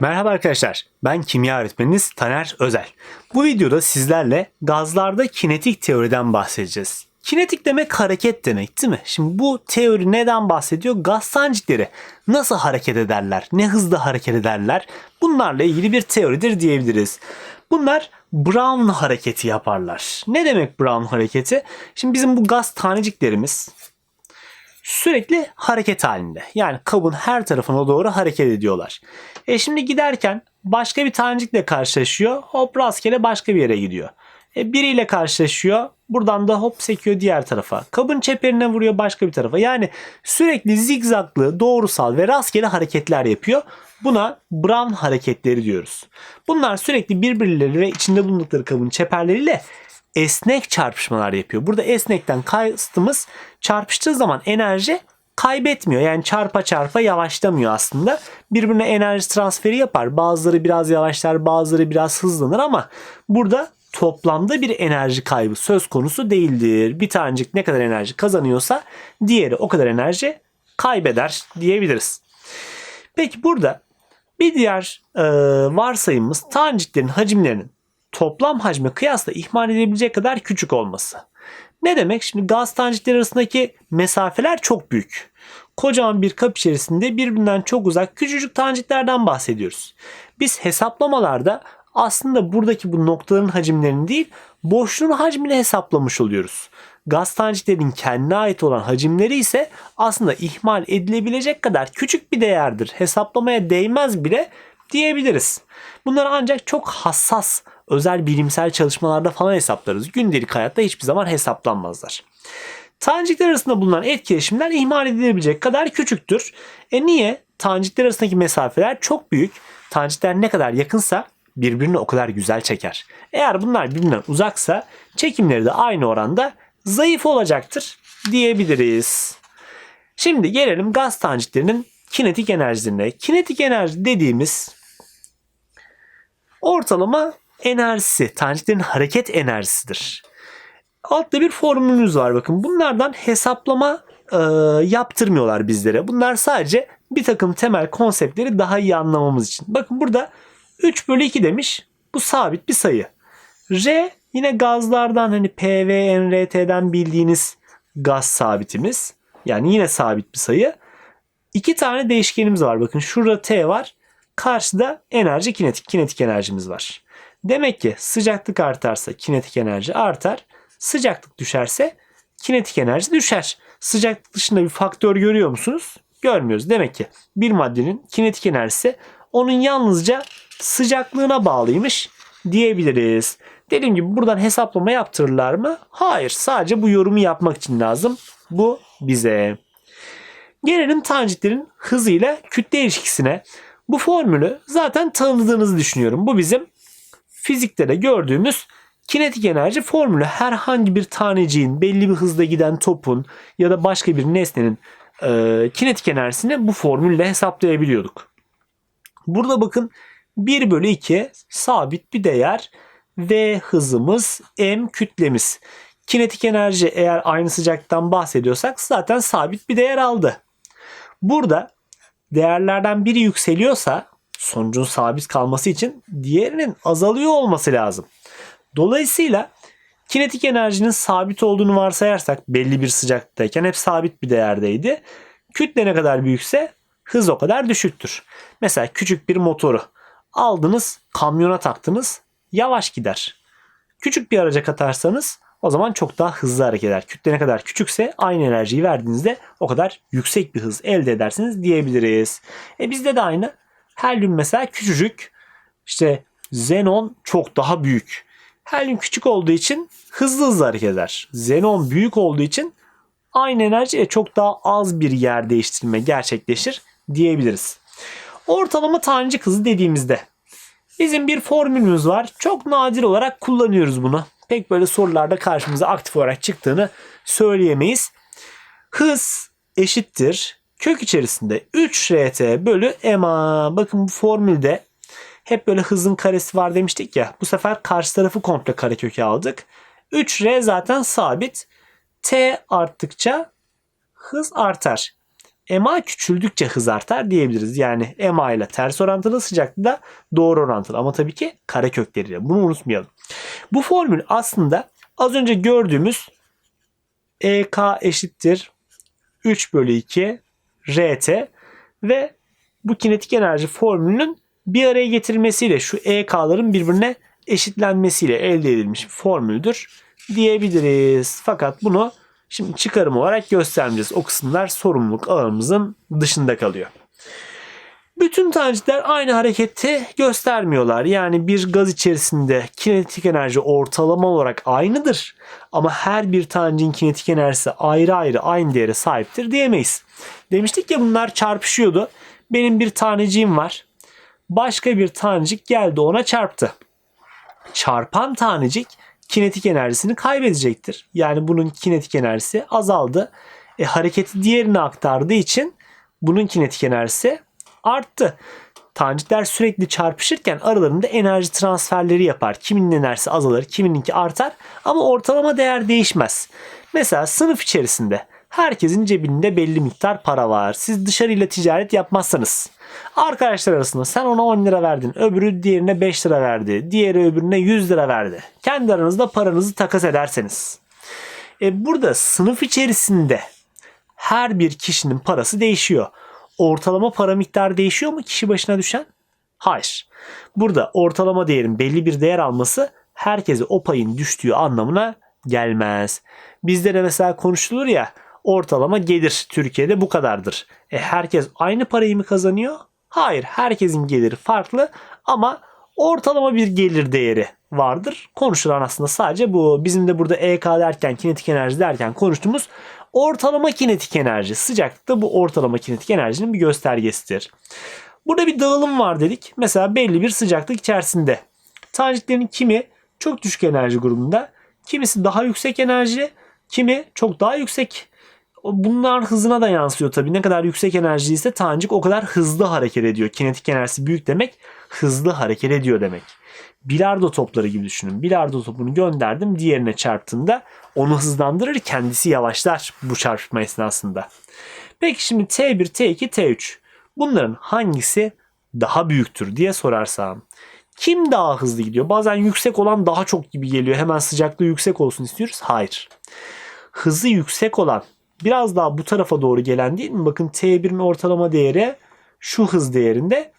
Merhaba arkadaşlar, ben kimya öğretmeniniz Taner Özel. Bu videoda sizlerle gazlarda kinetik teoriden bahsedeceğiz. Kinetik demek hareket demek değil mi? Şimdi bu teori neden bahsediyor? Gaz tanecikleri nasıl hareket ederler? Ne hızda hareket ederler? Bunlarla ilgili bir teoridir diyebiliriz. Bunlar Brown hareketi yaparlar. Ne demek Brown hareketi? Şimdi bizim bu gaz taneciklerimiz sürekli hareket halinde. Yani kabın her tarafına doğru hareket ediyorlar. E şimdi giderken başka bir tanecikle karşılaşıyor. Hop rastgele başka bir yere gidiyor. E biriyle karşılaşıyor. Buradan da hop sekiyor diğer tarafa. Kabın çeperine vuruyor başka bir tarafa. Yani sürekli zigzaglı, doğrusal ve rastgele hareketler yapıyor. Buna Brown hareketleri diyoruz. Bunlar sürekli birbirleri ve içinde bulundukları kabın çeperleriyle esnek çarpışmalar yapıyor. Burada esnekten kastımız çarpıştığı zaman enerji kaybetmiyor. Yani çarpa çarpa yavaşlamıyor aslında. Birbirine enerji transferi yapar. Bazıları biraz yavaşlar, bazıları biraz hızlanır ama burada toplamda bir enerji kaybı söz konusu değildir. Bir tanecik ne kadar enerji kazanıyorsa diğeri o kadar enerji kaybeder diyebiliriz. Peki burada bir diğer e, varsayımımız taneciklerin hacimlerinin toplam hacme kıyasla ihmal edilebilecek kadar küçük olması. Ne demek? Şimdi gaz tanecikleri arasındaki mesafeler çok büyük. Kocaman bir kap içerisinde birbirinden çok uzak küçücük taneciklerden bahsediyoruz. Biz hesaplamalarda aslında buradaki bu noktaların hacimlerini değil, boşluğun hacmini hesaplamış oluyoruz. Gaz taneciklerin kendine ait olan hacimleri ise aslında ihmal edilebilecek kadar küçük bir değerdir. Hesaplamaya değmez bile diyebiliriz. Bunları ancak çok hassas özel bilimsel çalışmalarda falan hesaplarız. Gündelik hayatta hiçbir zaman hesaplanmazlar. Tanecikler arasında bulunan etkileşimler ihmal edilebilecek kadar küçüktür. E niye? Tanecikler arasındaki mesafeler çok büyük. Tanecikler ne kadar yakınsa birbirini o kadar güzel çeker. Eğer bunlar birbirinden uzaksa çekimleri de aynı oranda zayıf olacaktır diyebiliriz. Şimdi gelelim gaz taneciklerinin kinetik enerjilerine. Kinetik enerji dediğimiz ortalama enerjisi, taneciklerin hareket enerjisidir. Altta bir formülümüz var bakın. Bunlardan hesaplama e, yaptırmıyorlar bizlere. Bunlar sadece bir takım temel konseptleri daha iyi anlamamız için. Bakın burada 3 bölü 2 demiş. Bu sabit bir sayı. R yine gazlardan hani PV, NRT'den bildiğiniz gaz sabitimiz. Yani yine sabit bir sayı. İki tane değişkenimiz var. Bakın şurada T var. Karşıda enerji kinetik. Kinetik enerjimiz var. Demek ki sıcaklık artarsa kinetik enerji artar. Sıcaklık düşerse kinetik enerji düşer. Sıcaklık dışında bir faktör görüyor musunuz? Görmüyoruz. Demek ki bir maddenin kinetik enerjisi onun yalnızca sıcaklığına bağlıymış diyebiliriz. Dediğim gibi buradan hesaplama yaptırırlar mı? Hayır. Sadece bu yorumu yapmak için lazım. Bu bize. Gelelim taneciklerin hızıyla kütle ilişkisine. Bu formülü zaten tanıdığınızı düşünüyorum. Bu bizim fizikte de gördüğümüz kinetik enerji formülü herhangi bir taneciğin belli bir hızda giden topun ya da başka bir nesnenin e, kinetik enerjisini bu formülle hesaplayabiliyorduk. Burada bakın 1 bölü 2 sabit bir değer V hızımız M kütlemiz. Kinetik enerji eğer aynı sıcaklıktan bahsediyorsak zaten sabit bir değer aldı. Burada değerlerden biri yükseliyorsa sonucun sabit kalması için diğerinin azalıyor olması lazım. Dolayısıyla kinetik enerjinin sabit olduğunu varsayarsak belli bir sıcaklıktayken hep sabit bir değerdeydi. Kütle ne kadar büyükse hız o kadar düşüktür. Mesela küçük bir motoru aldınız kamyona taktınız yavaş gider. Küçük bir araca katarsanız o zaman çok daha hızlı hareket eder. Kütle ne kadar küçükse aynı enerjiyi verdiğinizde o kadar yüksek bir hız elde edersiniz diyebiliriz. E bizde de aynı. Helyum mesela küçücük. İşte xenon çok daha büyük. Helyum küçük olduğu için hızlı hızlı hareket eder. Xenon büyük olduğu için aynı enerjiye çok daha az bir yer değiştirme gerçekleşir diyebiliriz. Ortalama tanecik hızı dediğimizde bizim bir formülümüz var. Çok nadir olarak kullanıyoruz bunu. Pek böyle sorularda karşımıza aktif olarak çıktığını söyleyemeyiz. Hız eşittir kök içerisinde 3 RT bölü MA. Bakın bu formülde hep böyle hızın karesi var demiştik ya. Bu sefer karşı tarafı komple kareköke aldık. 3R zaten sabit. T arttıkça hız artar. MA küçüldükçe hız artar diyebiliriz. Yani MA ile ters orantılı sıcaklık da doğru orantılı. Ama tabii ki kare kökleriyle. Bunu unutmayalım. Bu formül aslında az önce gördüğümüz EK eşittir 3 bölü 2 RT ve bu kinetik enerji formülünün bir araya getirilmesiyle şu EK'ların birbirine eşitlenmesiyle elde edilmiş bir formüldür diyebiliriz. Fakat bunu şimdi çıkarım olarak göstermeyeceğiz. O kısımlar sorumluluk ağımızın dışında kalıyor. Bütün tanecikler aynı hareketi göstermiyorlar. Yani bir gaz içerisinde kinetik enerji ortalama olarak aynıdır. Ama her bir taneciğin kinetik enerjisi ayrı ayrı aynı değere sahiptir diyemeyiz. Demiştik ya bunlar çarpışıyordu. Benim bir taneciğim var. Başka bir tanecik geldi ona çarptı. Çarpan tanecik kinetik enerjisini kaybedecektir. Yani bunun kinetik enerjisi azaldı. E, hareketi diğerine aktardığı için bunun kinetik enerjisi arttı. Tanecikler sürekli çarpışırken aralarında enerji transferleri yapar. Kiminin enerjisi azalır, kimininki artar ama ortalama değer değişmez. Mesela sınıf içerisinde herkesin cebinde belli miktar para var. Siz dışarıyla ticaret yapmazsanız arkadaşlar arasında sen ona 10 lira verdin, öbürü diğerine 5 lira verdi, diğeri öbürüne 100 lira verdi. Kendi aranızda paranızı takas ederseniz. E burada sınıf içerisinde her bir kişinin parası değişiyor ortalama para miktarı değişiyor mu kişi başına düşen? Hayır. Burada ortalama değerin belli bir değer alması herkese o payın düştüğü anlamına gelmez. Bizde de mesela konuşulur ya ortalama gelir Türkiye'de bu kadardır. E herkes aynı parayı mı kazanıyor? Hayır. Herkesin geliri farklı ama ortalama bir gelir değeri vardır. Konuşulan aslında sadece bu. Bizim de burada EK derken, kinetik enerji derken konuştuğumuz ortalama kinetik enerji. Sıcaklıkta bu ortalama kinetik enerjinin bir göstergesidir. Burada bir dağılım var dedik. Mesela belli bir sıcaklık içerisinde. Taneciklerin kimi çok düşük enerji grubunda, kimisi daha yüksek enerji, kimi çok daha yüksek. Bunlar hızına da yansıyor tabii. Ne kadar yüksek enerji ise tanecik o kadar hızlı hareket ediyor. Kinetik enerjisi büyük demek hızlı hareket ediyor demek. Bilardo topları gibi düşünün. Bilardo topunu gönderdim diğerine çarptığında onu hızlandırır kendisi yavaşlar bu çarpışma esnasında. Peki şimdi T1, T2, T3 bunların hangisi daha büyüktür diye sorarsam kim daha hızlı gidiyor? Bazen yüksek olan daha çok gibi geliyor. Hemen sıcaklığı yüksek olsun istiyoruz. Hayır. Hızı yüksek olan biraz daha bu tarafa doğru gelen değil mi? Bakın T1'in ortalama değeri şu hız değerinde.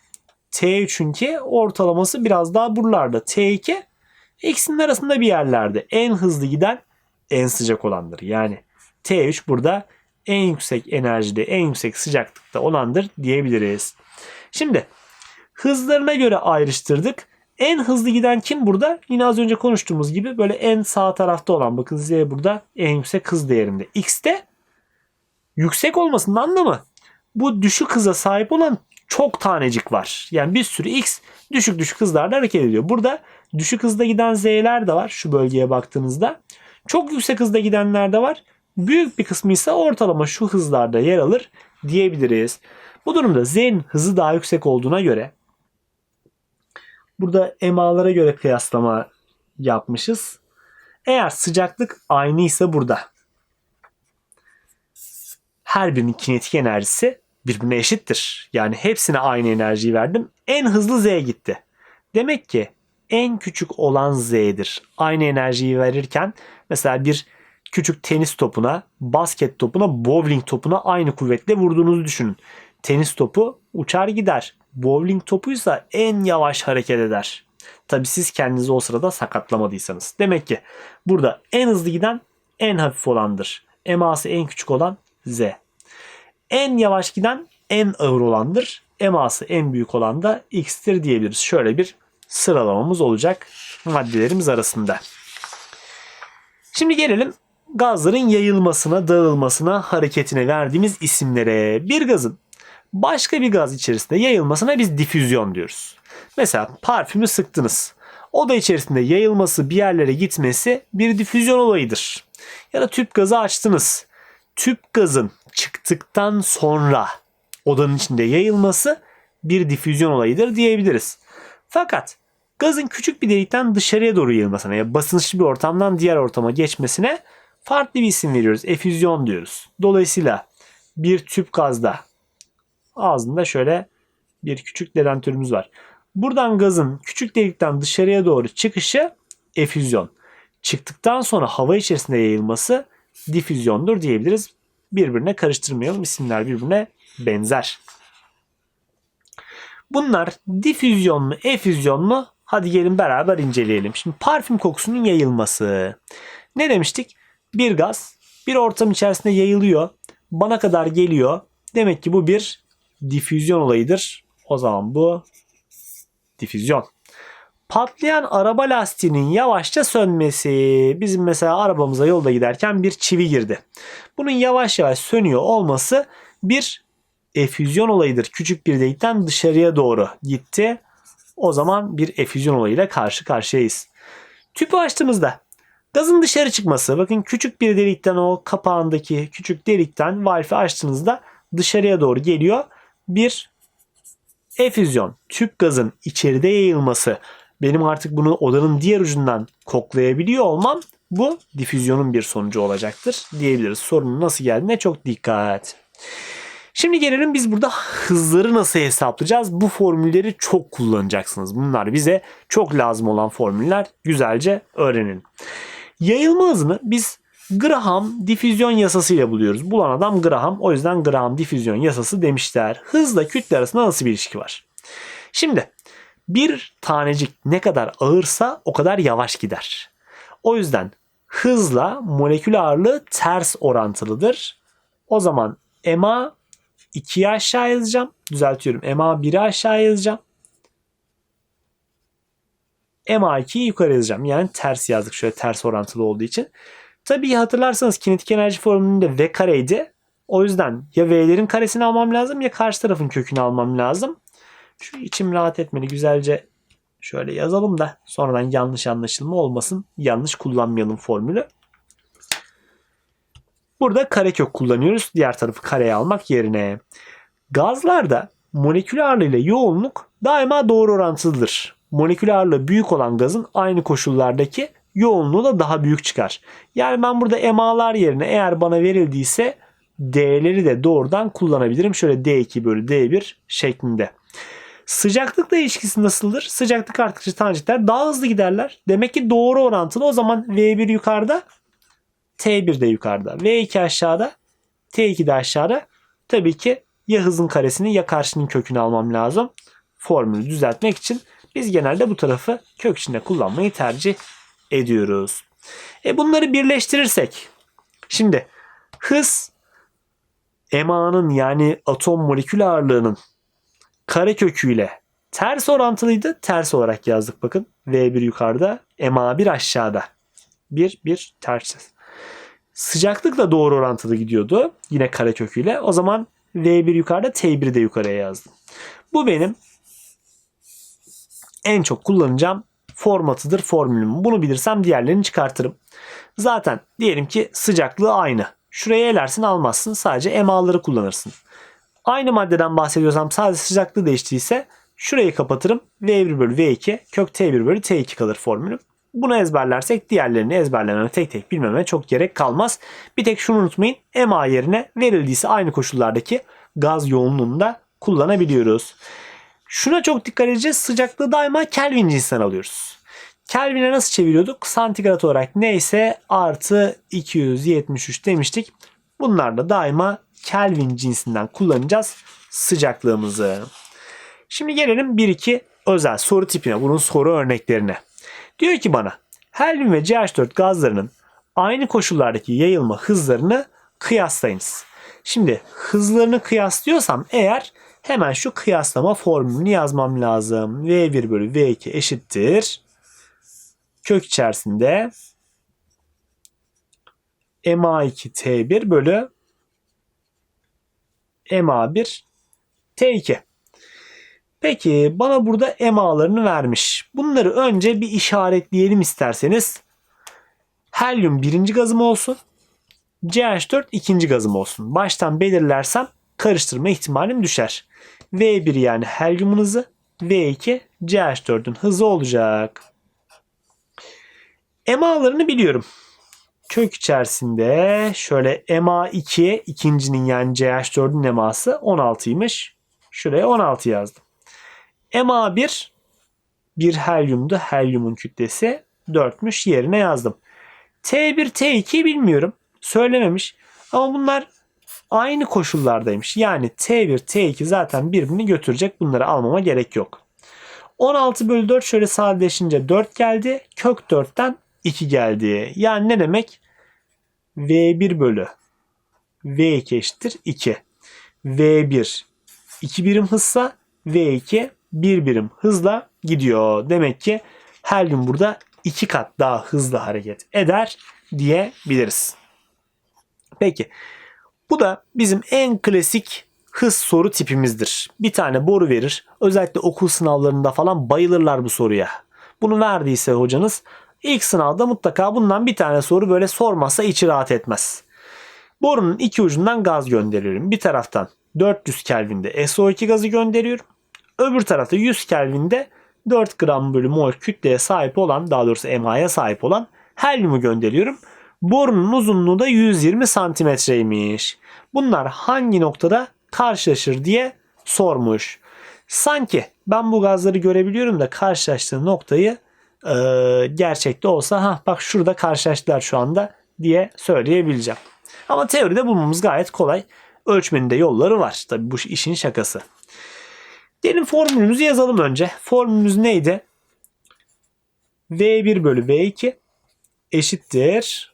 T3'ünki ortalaması biraz daha buralarda. T2 ikisinin arasında bir yerlerde. En hızlı giden en sıcak olandır. Yani T3 burada en yüksek enerjide, en yüksek sıcaklıkta olandır diyebiliriz. Şimdi hızlarına göre ayrıştırdık. En hızlı giden kim burada? Yine az önce konuştuğumuz gibi böyle en sağ tarafta olan bakın Z burada en yüksek hız değerinde. X'te yüksek olmasının anlamı bu düşük hıza sahip olan çok tanecik var. Yani bir sürü X düşük düşük hızlarda hareket ediyor. Burada düşük hızda giden Z'ler de var şu bölgeye baktığınızda. Çok yüksek hızda gidenler de var. Büyük bir kısmı ise ortalama şu hızlarda yer alır diyebiliriz. Bu durumda Z'nin hızı daha yüksek olduğuna göre burada emalara göre kıyaslama yapmışız. Eğer sıcaklık aynı ise burada her birinin kinetik enerjisi birbirine eşittir. Yani hepsine aynı enerjiyi verdim. En hızlı Z gitti. Demek ki en küçük olan Z'dir. Aynı enerjiyi verirken mesela bir küçük tenis topuna, basket topuna, bowling topuna aynı kuvvetle vurduğunuzu düşünün. Tenis topu uçar gider. Bowling topuysa en yavaş hareket eder. Tabi siz kendinizi o sırada sakatlamadıysanız. Demek ki burada en hızlı giden en hafif olandır. Eması en küçük olan Z. En yavaş giden en ağır olandır. Eması en büyük olan da X'tir diyebiliriz. Şöyle bir sıralamamız olacak maddelerimiz arasında. Şimdi gelelim gazların yayılmasına, dağılmasına, hareketine verdiğimiz isimlere. Bir gazın başka bir gaz içerisinde yayılmasına biz difüzyon diyoruz. Mesela parfümü sıktınız. Oda içerisinde yayılması, bir yerlere gitmesi bir difüzyon olayıdır. Ya da tüp gazı açtınız. Tüp gazın çıktıktan sonra odanın içinde yayılması bir difüzyon olayıdır diyebiliriz. Fakat gazın küçük bir delikten dışarıya doğru yayılmasına ya basınçlı bir ortamdan diğer ortama geçmesine farklı bir isim veriyoruz. Efüzyon diyoruz. Dolayısıyla bir tüp gazda ağzında şöyle bir küçük dedentürümüz var. Buradan gazın küçük delikten dışarıya doğru çıkışı efüzyon. Çıktıktan sonra hava içerisinde yayılması difüzyondur diyebiliriz. Birbirine karıştırmayalım. İsimler birbirine benzer. Bunlar difüzyon mu, efüzyon mu? Hadi gelin beraber inceleyelim. Şimdi parfüm kokusunun yayılması. Ne demiştik? Bir gaz bir ortam içerisinde yayılıyor. Bana kadar geliyor. Demek ki bu bir difüzyon olayıdır. O zaman bu difüzyon. Patlayan araba lastiğinin yavaşça sönmesi. Bizim mesela arabamıza yolda giderken bir çivi girdi. Bunun yavaş yavaş sönüyor olması bir efüzyon olayıdır. Küçük bir delikten dışarıya doğru gitti. O zaman bir efüzyon olayıyla karşı karşıyayız. Tüpü açtığımızda gazın dışarı çıkması. Bakın küçük bir delikten o kapağındaki küçük delikten valfi açtığınızda dışarıya doğru geliyor. Bir efüzyon. Tüp gazın içeride yayılması. Benim artık bunu odanın diğer ucundan koklayabiliyor olmam bu difüzyonun bir sonucu olacaktır diyebiliriz. Sorunun nasıl geldiğine çok dikkat. Şimdi gelelim biz burada hızları nasıl hesaplayacağız? Bu formülleri çok kullanacaksınız. Bunlar bize çok lazım olan formüller. Güzelce öğrenin. Yayılma hızını biz Graham difüzyon yasasıyla buluyoruz. Bulan adam Graham. O yüzden Graham difüzyon yasası demişler. Hızla kütle arasında nasıl bir ilişki var? Şimdi bir tanecik ne kadar ağırsa o kadar yavaş gider. O yüzden hızla molekül ağırlığı ters orantılıdır. O zaman MA 2'yi aşağı yazacağım. Düzeltiyorum. MA 1'i aşağı yazacağım. MA2'yi yukarı yazacağım. Yani ters yazdık şöyle ters orantılı olduğu için. Tabii hatırlarsanız kinetik enerji formülünde V kareydi. O yüzden ya V'lerin karesini almam lazım ya karşı tarafın kökünü almam lazım. Şu içim rahat etmeli güzelce şöyle yazalım da sonradan yanlış anlaşılma olmasın. Yanlış kullanmayalım formülü. Burada karekök kullanıyoruz. Diğer tarafı kareye almak yerine. Gazlarda molekül ağırlığı yoğunluk daima doğru orantılıdır. Molekül ağırlığı büyük olan gazın aynı koşullardaki yoğunluğu da daha büyük çıkar. Yani ben burada emalar yerine eğer bana verildiyse D'leri de doğrudan kullanabilirim. Şöyle D2 bölü D1 şeklinde. Sıcaklıkla ilişkisi nasıldır? Sıcaklık arttıkça tanecikler daha hızlı giderler. Demek ki doğru orantılı. O zaman V1 yukarıda, T1 de yukarıda. V2 aşağıda, T2 de aşağıda. Tabii ki ya hızın karesini ya karşının kökünü almam lazım. Formülü düzeltmek için biz genelde bu tarafı kök içinde kullanmayı tercih ediyoruz. E bunları birleştirirsek şimdi hız EMA'nın yani atom molekül ağırlığının kare köküyle ters orantılıydı. Ters olarak yazdık bakın. V1 yukarıda, MA1 aşağıda. 1 1 ters. Sıcaklık da doğru orantılı gidiyordu. Yine kare köküyle. O zaman V1 yukarıda, T1 de yukarıya yazdım. Bu benim en çok kullanacağım formatıdır formülüm. Bunu bilirsem diğerlerini çıkartırım. Zaten diyelim ki sıcaklığı aynı. Şuraya elersin almazsın. Sadece emaları kullanırsın. Aynı maddeden bahsediyorsam sadece sıcaklığı değiştiyse şurayı kapatırım. V1 bölü V2 kök T1 bölü T2 kalır formülüm. Bunu ezberlersek diğerlerini ezberlememe tek tek bilmeme çok gerek kalmaz. Bir tek şunu unutmayın. MA yerine verildiyse aynı koşullardaki gaz yoğunluğunu da kullanabiliyoruz. Şuna çok dikkat edeceğiz. Sıcaklığı daima Kelvin cinsinden alıyoruz. Kelvin'e nasıl çeviriyorduk? Santigrat olarak neyse artı 273 demiştik. Bunlar da daima Kelvin cinsinden kullanacağız sıcaklığımızı. Şimdi gelelim 1-2 özel soru tipine, bunun soru örneklerine. Diyor ki bana helyum ve CH4 gazlarının aynı koşullardaki yayılma hızlarını kıyaslayınız. Şimdi hızlarını kıyaslıyorsam eğer hemen şu kıyaslama formülünü yazmam lazım. V1 bölü V2 eşittir. Kök içerisinde MA2 T1 bölü MA1 T2. Peki bana burada MA'larını vermiş. Bunları önce bir işaretleyelim isterseniz. Helyum birinci gazım olsun. CH4 ikinci gazım olsun. Baştan belirlersem karıştırma ihtimalim düşer. V1 yani helyumun hızı, V2 CH4'ün hızı olacak. MA'larını biliyorum. Kök içerisinde şöyle MA2 ikincinin yani CH4'ün eması 16'ymış. Şuraya 16 yazdım. MA1 bir helyumdu. Helyumun kütlesi 4'müş yerine yazdım. T1, T2 bilmiyorum. Söylememiş. Ama bunlar aynı koşullardaymış. Yani T1, T2 zaten birbirini götürecek. Bunları almama gerek yok. 16 bölü 4 şöyle sadeleşince 4 geldi. Kök 4'ten 2 geldi. Yani ne demek? V1 bölü V2 eşittir 2. V1 2 birim hızsa V2 1 birim hızla gidiyor. Demek ki helyum burada 2 kat daha hızlı hareket eder diyebiliriz. Peki bu da bizim en klasik hız soru tipimizdir. Bir tane boru verir. Özellikle okul sınavlarında falan bayılırlar bu soruya. Bunu verdiyse hocanız ilk sınavda mutlaka bundan bir tane soru böyle sormazsa içi rahat etmez. Borunun iki ucundan gaz gönderiyorum. Bir taraftan 400 Kelvin'de SO2 gazı gönderiyorum. Öbür tarafta 100 Kelvin'de 4 gram bölü mol kütleye sahip olan daha doğrusu MA'ya sahip olan helyumu gönderiyorum. Borunun uzunluğu da 120 santimetreymiş. Bunlar hangi noktada karşılaşır diye sormuş. Sanki ben bu gazları görebiliyorum da karşılaştığı noktayı e, gerçekte olsa ha bak şurada karşılaştılar şu anda diye söyleyebileceğim. Ama teoride bulmamız gayet kolay. Ölçmenin de yolları var. Tabi bu işin şakası. Gelin formülümüzü yazalım önce. Formülümüz neydi? V1 bölü V2 eşittir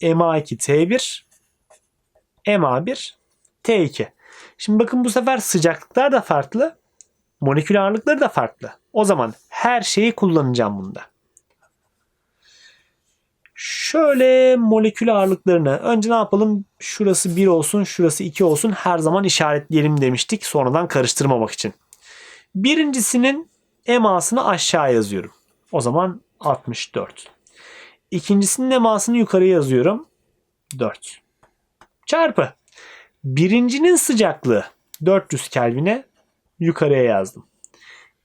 MA2 T1 MA1 T2. Şimdi bakın bu sefer sıcaklıklar da farklı. Molekül ağırlıkları da farklı. O zaman her şeyi kullanacağım bunda. Şöyle molekül ağırlıklarını önce ne yapalım? Şurası 1 olsun, şurası 2 olsun. Her zaman işaretleyelim demiştik sonradan karıştırmamak için. Birincisinin emasını aşağı yazıyorum. O zaman 64. İkincisinin emasını yukarı yazıyorum. 4. Çarpı. Birincinin sıcaklığı 400 Kelvin'e yukarıya yazdım.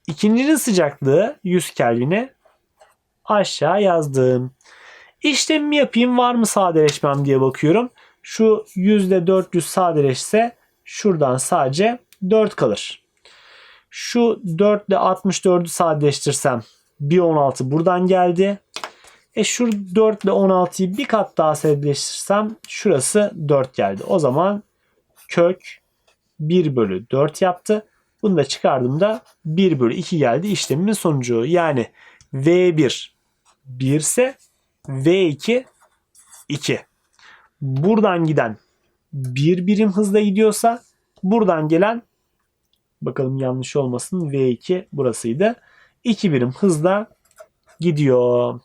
İkincinin sıcaklığı 100 Kelvin'e aşağı yazdım. İşlemimi yapayım var mı sadeleşmem diye bakıyorum. Şu %400 sadeleşse şuradan sadece 4 kalır. Şu 4 ile 64'ü sadeleştirsem bir 16 buradan geldi. E şu 4 ile 16'yı bir kat daha sadeleştirsem şurası 4 geldi. O zaman kök 1 bölü 4 yaptı. Bunu da çıkardığımda 1 bölü 2 geldi işlemimin sonucu. Yani V1 1 ise V2 2. Buradan giden bir birim hızla gidiyorsa buradan gelen bakalım yanlış olmasın V2 burasıydı. 2 birim hızla gidiyor.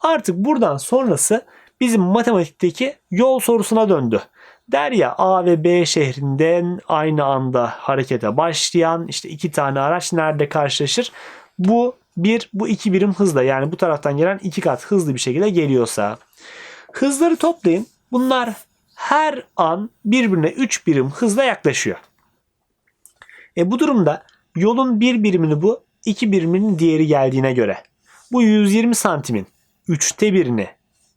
Artık buradan sonrası bizim matematikteki yol sorusuna döndü. Der ya A ve B şehrinden aynı anda harekete başlayan işte iki tane araç nerede karşılaşır? Bu bir, bu iki birim hızla yani bu taraftan gelen iki kat hızlı bir şekilde geliyorsa hızları toplayın. Bunlar her an birbirine 3 birim hızla yaklaşıyor. E bu durumda yolun bir birimini bu, iki biriminin diğeri geldiğine göre bu 120 santimin 3'te birini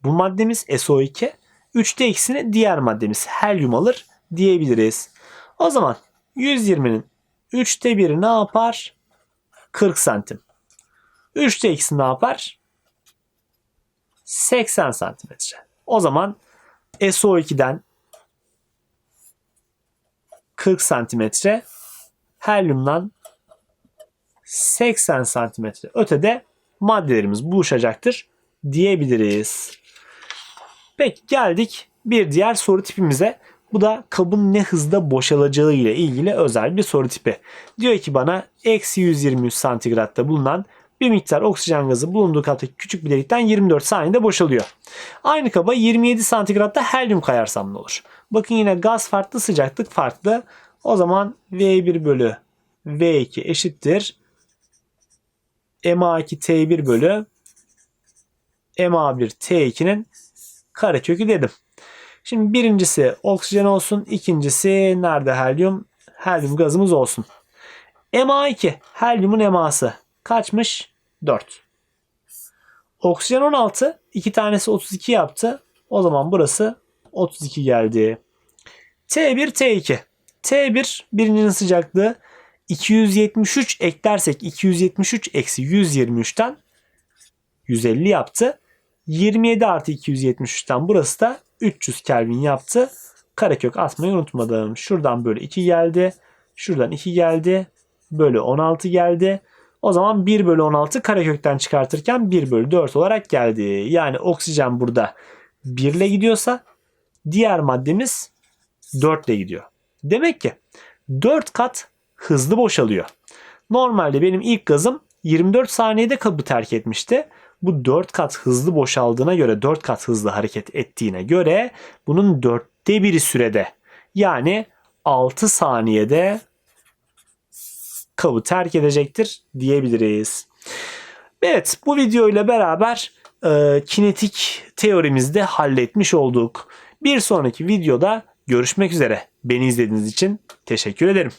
bu maddemiz SO2, 3'te ikisini diğer maddemiz helyum alır diyebiliriz. O zaman 120'nin 3'te biri ne yapar? 40 santim. 3'te ikisi ne yapar? 80 santimetre. O zaman SO2'den 40 santimetre helyumdan 80 santimetre ötede maddelerimiz buluşacaktır diyebiliriz. Peki geldik bir diğer soru tipimize. Bu da kabın ne hızda boşalacağı ile ilgili özel bir soru tipi. Diyor ki bana eksi 123 santigratta bulunan bir miktar oksijen gazı bulunduğu kaptaki küçük bir delikten 24 saniyede boşalıyor. Aynı kaba 27 santigratta helyum kayarsam ne olur? Bakın yine gaz farklı, sıcaklık farklı. O zaman V1 bölü V2 eşittir. MA2 T1 bölü MA1 T2'nin karekökü dedim. Şimdi birincisi oksijen olsun. ikincisi nerede helyum? Helyum gazımız olsun. MA2 helyumun eması kaçmış? 4. Oksijen 16. 2 tanesi 32 yaptı. O zaman burası 32 geldi. T1, T2. T1 birincinin sıcaklığı 273 eklersek 273 eksi 123'ten 150 yaptı. 27 artı 273'ten burası da 300 Kelvin yaptı. Karekök atmayı unutmadım. Şuradan böyle 2 geldi. Şuradan 2 geldi. Böyle 16 geldi. O zaman 1 bölü 16 karekökten çıkartırken 1 bölü 4 olarak geldi. Yani oksijen burada 1 ile gidiyorsa diğer maddemiz 4 ile gidiyor. Demek ki 4 kat hızlı boşalıyor. Normalde benim ilk gazım 24 saniyede kabı terk etmişti. Bu 4 kat hızlı boşaldığına göre 4 kat hızlı hareket ettiğine göre bunun dörtte biri sürede yani 6 saniyede kabı terk edecektir diyebiliriz. Evet bu video ile beraber e, kinetik teorimizi de halletmiş olduk. Bir sonraki videoda görüşmek üzere. Beni izlediğiniz için teşekkür ederim.